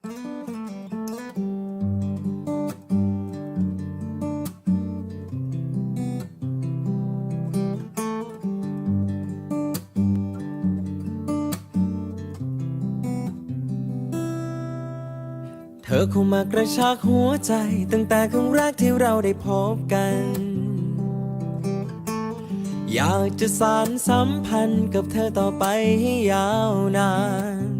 เธอเข้ามากระชากหัวใจ ตั้งแต่ครั้งแรกที่เราได้พบกัน อยากจะสานสัมพันธ์กับเธอต่อไปให้ยาวนาน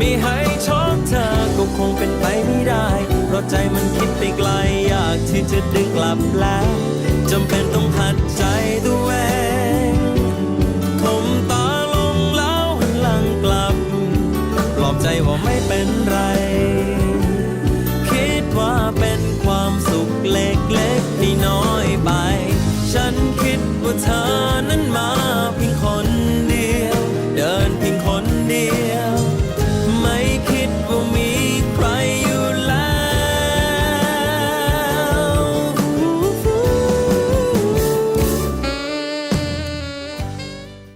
ม่ให้ชอบเธอก็คงเป็นไปไม่ได้ เพราะใจมันคิดไปไกลอยากที่จะดึงกลับแล้วจำเป็นต้องหัดใจตัวเองคมตาลงแล้วหันหลังกลับปลอบใจว่าไม่เป็นไร คิดว่าเป็นความสุขเล็กๆที่น้อยไป ฉันคิดว่าเธอ